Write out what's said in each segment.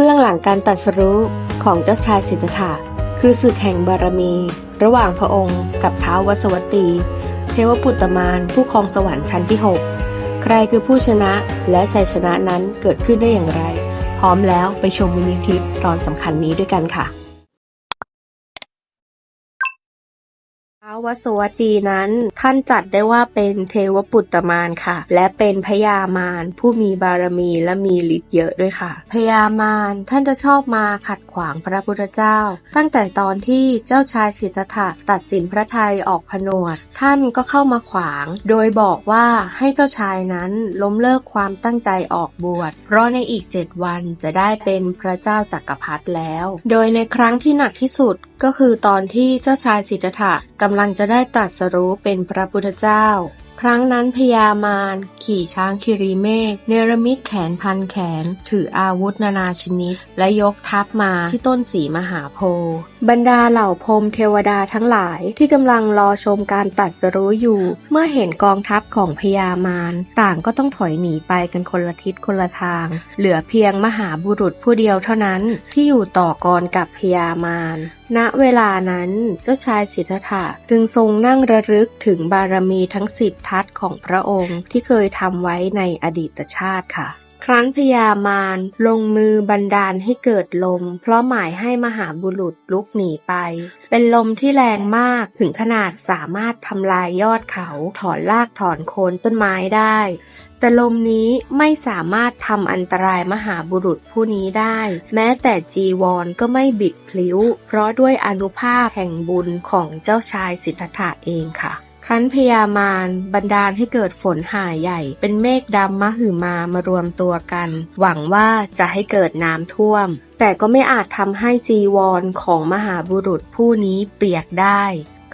บื้องหลังการตัดสรู้ของเจ้าชายสิทธัตถะคือศึกแห่งบารมี ระหว่างพระองค์กับท้าววสวัตตี เทวปุตตมานผู้ครองสวรรค์ชั้นที่ 6 ใครคือผู้ชนะและชัยชนะนั้นเกิดขึ้นได้อย่างไร พร้อมแล้วไปชมมินิคลิปตอนสำคัญนี้ด้วยกันค่ะ ท้าวสวัตตีนั้นท่านจัดได้ว่าเป็นเทวปุตตมารค่ะ และเป็นพญามารผู้มีบารมีและมีฤทธิ์เยอะด้วยค่ะพญามารท่านจะชอบมาขัดขวางพระพุทธเจ้า ตั้งแต่ตอนที่เจ้าชายสิทธัตถะตัดสินพระทัยออกผนวด ท่านก็เข้ามาขวาง โดยบอกว่าให้เจ้าชายนั้นล้มเลิกความตั้งใจออกบวช เพราะในอีกเจ็ดวันจะได้เป็นพระเจ้าจักรพรรดิแล้ว โดยในครั้งที่หนักที่สุดก็คือตอนที่เจ้าชายสิทธัตถะกำลังจะได้ตรัสรู้เป็นพระพุทธเจ้า ครั้งนั้นพญามารขี่ช้างคิริเมฆเนรมิตแขนพันแขน ถืออาวุธนานาชนิด และยกทัพมาที่ต้นสีมหาโพธิ์บรรดาเหล่าพรมเทวดาทั้งหลายที่กำลังรอชมการตรัสรู้อยู่ เมื่อเห็นกองทัพของพญามารต่างก็ต้องถอยหนีไปกันคนละทิศคนละทาง เหลือเพียงมหาบุรุษผู้เดียวเท่านั้นที่อยู่ต่อกรกับพญามาร ณเวลานั้นเจ้าชายสิทธัตถะจึงทรงนั่งระลึกถึงบารมีทั้งสิบทัศของพระองค์ที่เคยทำไว้ในอดีตชาติค่ะครั้นพญามารลงมือบันดาลให้เกิดลม เพราะหมายให้มหาบุรุษลุกหนีไป เป็นลมที่แรงมากถึงขนาดสามารถทำลายยอดเขาถอนรากถอนโคนต้นไม้ได้ แต่ลมนี้ไม่สามารถทำอันตรายมหาบุรุษผู้นี้ได้ แม้แต่จีวรก็ไม่บิดพลิ้ว เพราะด้วยอนุภาพแห่งบุญของเจ้าชายสิทธัตถะเองค่ะคันพยามารบันดาลให้เกิดฝนหาใหญ่ เป็นเมฆดำมหึมามารวมตัวกัน หวังว่าจะให้เกิดน้ำท่วม แต่ก็ไม่อาจทำให้จีวรของมหาบุรุษผู้นี้เปียกได้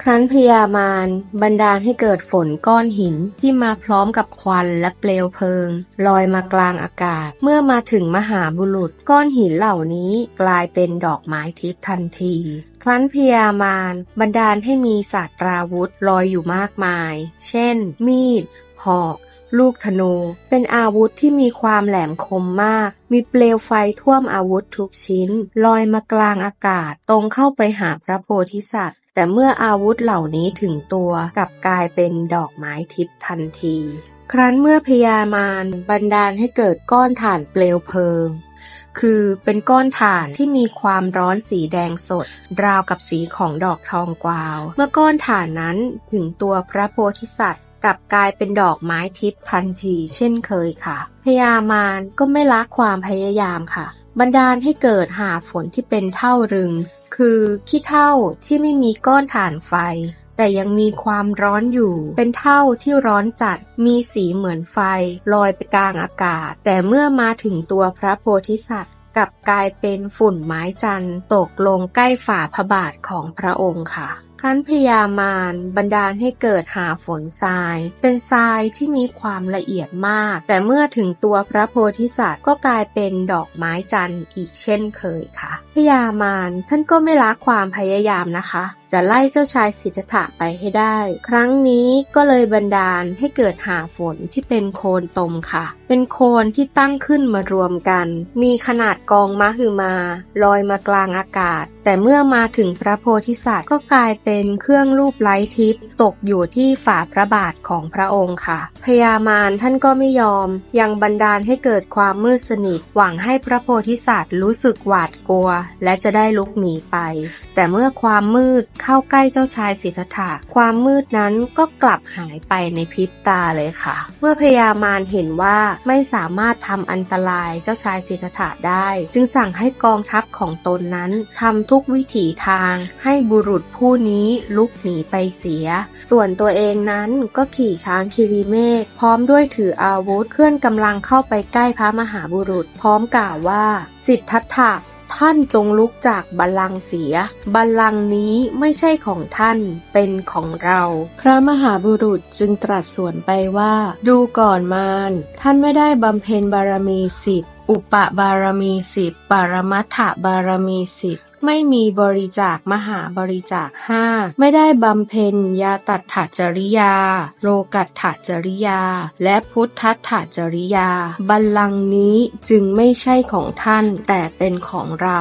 ครั้นพยามารบันดาลให้เกิดฝนก้อนหินที่มาพร้อมกับควันและเปลวเพลิง ลอยมากลางอากาศ เมื่อมาถึงมหาบุรุษ ก้อนหินเหล่านี้กลายเป็นดอกไม้ทิพย์ทันที ครั้นพยามารบันดาลให้มีศาสตราวุธลอยอยู่มากมาย เช่น มีด หอก ลูกธนู เป็นอาวุธที่มีความแหลมคมมากมีเปลวไฟท่วมอาวุธทุกชิ้น ลอยมากลางอากาศ ตรงเข้าไปหาพระโพธิสัตว์ แต่เมื่ออาวุธเหล่านี้ถึงตัวกลับกลายเป็นดอกไม้ทิพย์ทันที ครั้นเมื่อพยามารบันดาลให้เกิดก้อนถ่านเปลวเพลิง คือเป็นก้อนถ่านที่มีความร้อนสีแดงสด ราวกับสีของดอกทองกวาว เมื่อก้อนถ่านนั้นถึงตัวพระโพธิสัตว์กลับกลายเป็นดอกไม้ทิพย์ทันที เช่นเคยค่ะพญามารก็ไม่ละความพยายามค่ะ บันดาลให้เกิดหาฝนที่เป็นเท่ารึง คือขี้เท่าที่ไม่มีก้อนถ่านไฟ แต่ยังมีความร้อนอยู่ เป็นเท่าที่ร้อนจัด มีสีเหมือนไฟ ลอยไปกลางอากาศ แต่เมื่อมาถึงตัวพระโพธิสัตว์ กลับกลายเป็นฝุ่นไม้จันทร์ตกลงใกล้ฝ่าพระบาทของพระองค์ค่ะครั้นพยามารบันดาลให้เกิดหาฝนทราย เป็นทรายที่มีความละเอียดมาก แต่เมื่อถึงตัวพระโพธิสัตว์ก็กลายเป็นดอกไม้จันทร์อีกเช่นเคยค่ะ พยามารท่านก็ไม่ละความพยายามนะคะจะไล่เจ้าชายสิทธัตถะไปให้ได้ ครั้งนี้ก็เลยบันดาลให้เกิดหาฝนที่เป็นโคนตมค่ะ เป็นโคนที่ตั้งขึ้นมารวมกัน มีขนาดกองมหึมา ลอยมากลางอากาศ แต่เมื่อมาถึงพระโพธิสัตว์ก็กลายเป็นเครื่องรูปไล้ทิพย์ตกอยู่ที่ฝ่าพระบาทของพระองค์ค่ะ พญามารท่านก็ไม่ยอม ยังบันดาลให้เกิดความมืดสนิท หวังให้พระโพธิสัตว์รู้สึกหวาดกลัว และจะได้ลุกหนีไป แต่เมื่อความมืดเข้าใกล้เจ้าชายสิทธัตถะความมืดนั้นก็กลับหายไปในพริบตาเลยค่ะ เมื่อพญามารเห็นว่าไม่สามารถทำอันตรายเจ้าชายสิทธัตถะได้ จึงสั่งให้กองทัพของตนนั้นทำทุกวิถีทางให้บุรุษผู้นี้ลุกหนีไปเสีย ส่วนตัวเองนั้นก็ขี่ช้างคิริเมฆพร้อมด้วยถืออาวุธเคลื่อนกำลังเข้าไปใกล้พระมหาบุรุษ พร้อมกล่าวว่า สิทธัตถะ ท่านจงลุกจากบัลลังก์เสีย บัลลังก์นี้ไม่ใช่ของท่าน เป็นของเรา พระมหาบุรุษจึงตรัสสวนไปว่า ดูก่อนมาร ท่านไม่ได้บำเพ็ญบารมีสิบอุปบารมีสิบปรมัตถบารมีสิบ ไม่มีบริจาคมหาบริจาคห้าไม่ได้บำเพ็ญยาตัดถจริยา โลกัตถจริยา และพุทธัตถจริยา บัลลังก์นี้จึงไม่ใช่ของท่านแต่เป็นของเรา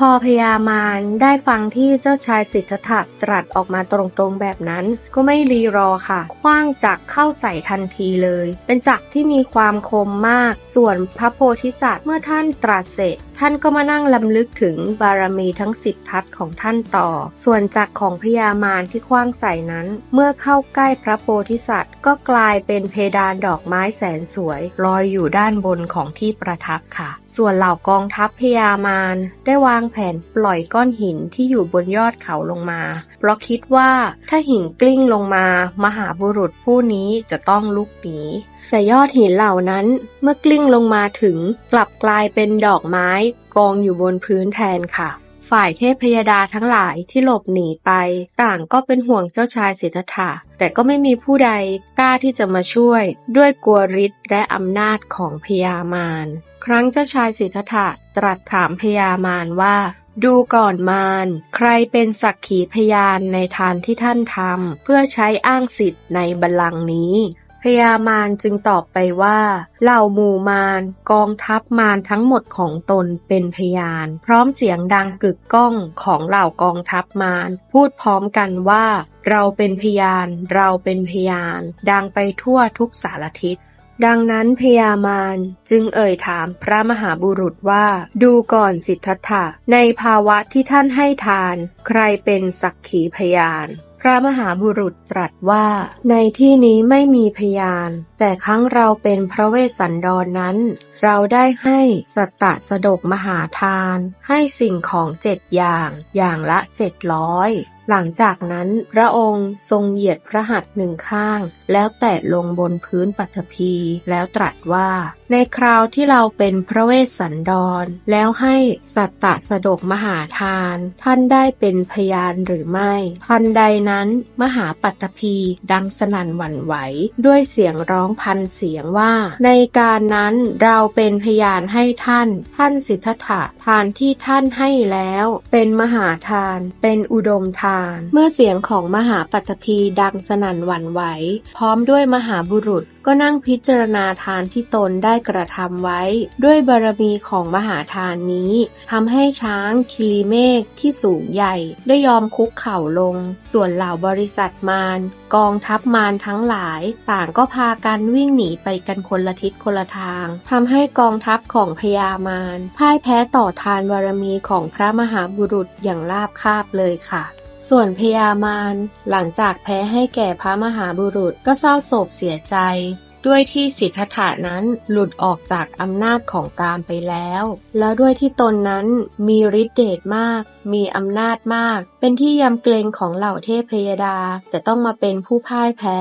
พอพญามารได้ฟังที่เจ้าชายสิทธัตถะตรัสออกมาตรงๆแบบนั้น ก็ไม่รีรอค่ะ คว้างจักเข้าใส่ทันทีเลย เป็นจักที่มีความคมมาก ส่วนพระโพธิสัตว์เมื่อท่านตรัสเสร็จท่านก็มานั่งลำลึกถึงบารมีทั้งสิบทัศของท่านต่อ ส่วนจักของพญามารที่คว้างใส่นั้น เมื่อเข้าใกล้พระโพธิสัตว์ ก็กลายเป็นเพดานดอกไม้แสนสวยลอยอยู่ด้านบนของที่ประทับค่ะ ส่วนเหล่ากองทัพพญามารได้วางแผนปล่อยก้อนหินที่อยู่บนยอดเขาลงมา เพราะคิดว่าถ้าหินกลิ้งลงมา มหาบุรุษผู้นี้จะต้องลุกหนีแต่ยอดหินเหล่านั้นเมื่อกลิ้งลงมาถึงกลับกลายเป็นดอกไม้กองอยู่บนพื้นแทนค่ะ ฝ่ายเทพพยดาทั้งหลายที่หลบหนีไป ต่างก็เป็นห่วงเจ้าชายสิทธัตถะแต่ก็ไม่มีผู้ใดกล้าที่จะมาช่วย ด้วยกลัวฤทธิ์และอำนาจของพญามาร ครั้งเจ้าชายสิทธัตถะตรัสถามพญามารว่า ดูก่อนมารใครเป็นสักขีพยานในทานที่ท่านทำเพื่อใช้อ้างสิทธิ์ในบัลลังก์นี้พญามารจึงตอบไปว่าเหล่าหมู่มารกองทัพมารทั้งหมดของตนเป็นพยาน พร้อมเสียงดังกึกก้องของเหล่ากองทัพมารพูดพร้อมกันว่า เราเป็นพยาน เราเป็นพยาน ดังไปทั่วทุกสารทิศ ดังนั้นพญามารจึงเอ่ยถามพระมหาบุรุษว่า ดูก่อนสิทธัตถะ ในภาวะที่ท่านให้ทาน ใครเป็นสักขีพยาน พระมหาบุรุษตรัสว่า ในที่นี้ไม่มีพยาน แต่ครั้งเราเป็นพระเวสสันดรนนั้น เราได้ให้สัตตะสดกมหาทาน ให้สิ่งของเจ็ดอย่าง อย่างละเจ็ดร้อย หลังจากนั้นพระองค์ทรงเหยียดพระหัตถ์หนึ่งข้าง แล้วแตะลงบนพื้นปัฐภีแล้วตรัสว่า ในคราวที่เราเป็นพระเวสสันดร แล้วให้สัตตะสดกมหาทาน ท่านได้เป็นพยานหรือไม่ทันใดนั้นมหาปัตภีดังสนั่นหวั่นไหว ด้วยเสียงร้องพันเสียงว่า ในการนั้นเราเป็นพยานให้ท่าน ท่านสิทธัตถะทานที่ท่านให้แล้ว เป็นมหาทาน เป็นอุดมทานเมื่อเสียงของมหาปัตภีดังสนั่นหวั่นไหว พร้อมด้วยมหาบุรุษก็นั่งพิจารณาทานที่ตนได้กระทำไว้ ด้วยบารมีของมหาทานนี้ทำให้ช้างคิริเมฆที่สูงใหญ่ ได้ยอมคุกเข่าลง ส่วนเหล่าบริษัทมาร กองทัพมารทั้งหลาย ต่างก็พากันวิ่งหนีไปกันคนละทิศคนละทางทำให้กองทัพของพญามารพ่ายแพ้ต่อทานบารมีของพระมหาบุรุษอย่างราบคาบเลยค่ะ ส่วนพญามารหลังจากแพ้ให้แก่พระมหาบุรุษก็เศร้าโศกเสียใจ ด้วยที่สิทธัตถะนั้นหลุดออกจากอำนาจของกามไปแล้ว แล้วด้วยที่ตนนั้นมีฤทธิ์เดชมาก มีอำนาจมาก เป็นที่ยำเกรงของเหล่าเทพพยดา แต่ต้องมาเป็นผู้พ่ายแพ้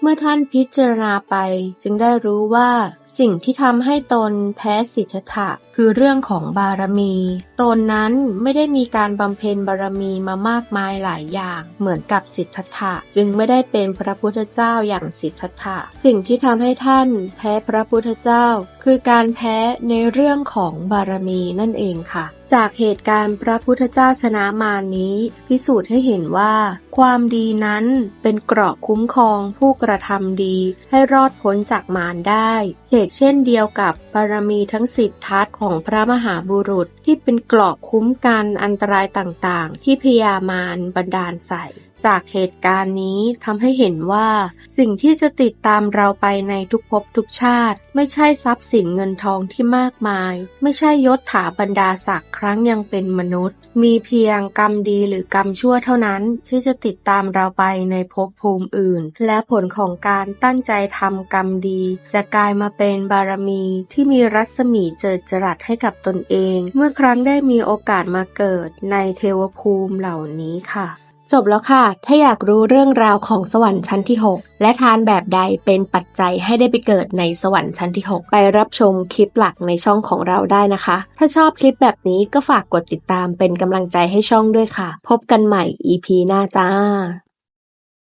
เมื่อท่านพิจารณาไป จึงได้รู้ว่าสิ่งที่ทำให้ตนแพ้สิทธัตถะคือเรื่องของบารมี ตนนั้นไม่ได้มีการบำเพ็ญบารมีมามากมายหลายอย่างเหมือนกับสิทธัตถะจึงไม่ได้เป็นพระพุทธเจ้าอย่างสิทธัตถะสิ่งที่ทำให้ท่านแพ้พระพุทธเจ้า คือการแพ้ในเรื่องของบารมีนั่นเองค่ะจากเหตุการณ์พระพุทธเจ้าชนะมารนี้ พิสูจน์ให้เห็นว่า ความดีนั้นเป็นเกราะคุ้มครองผู้กระทำดี ให้รอดพ้นจากมารได้เชกเช่นเดียวกับบารมีทั้งสิบทัศของพระมหาบุรุษที่เป็นเกราะคุ้มกันอันตรายต่างๆ ที่พยามารบันดาลใส่ จากเหตุการณ์นี้ทำให้เห็นว่า สิ่งที่จะติดตามเราไปในทุกภพทุกชาติ ไม่ใช่ทรัพย์สินเงินทองที่มากมาย ไม่ใช่ยศถาบรรดาศักดิ์ครั้งยังเป็นมนุษย์ มีเพียงกรรมดีหรือกรรมชั่วเท่านั้น ที่จะติดตามเราไปในภพภูมิอื่น และผลของการตั้งใจทำกรรมดี จะกลายมาเป็นบารมีที่มีรัศมีเจิดจรัสให้กับตนเอง เมื่อครั้งได้มีโอกาสมาเกิดในเทวภูมิเหล่านี้ค่ะ จบแล้วค่ะ ถ้าอยากรู้เรื่องราวของสวรรค์ชั้นที่ 6 และทานแบบใดเป็นปัจจัยให้ได้ไปเกิดในสวรรค์ชั้นที่ 6 ไปรับชมคลิปหลักในช่องของเราได้นะคะ ถ้าชอบคลิปแบบนี้ก็ฝากกดติดตามเป็นกำลังใจให้ช่องด้วยค่ะ พบกันใหม่ EP หน้าจ้า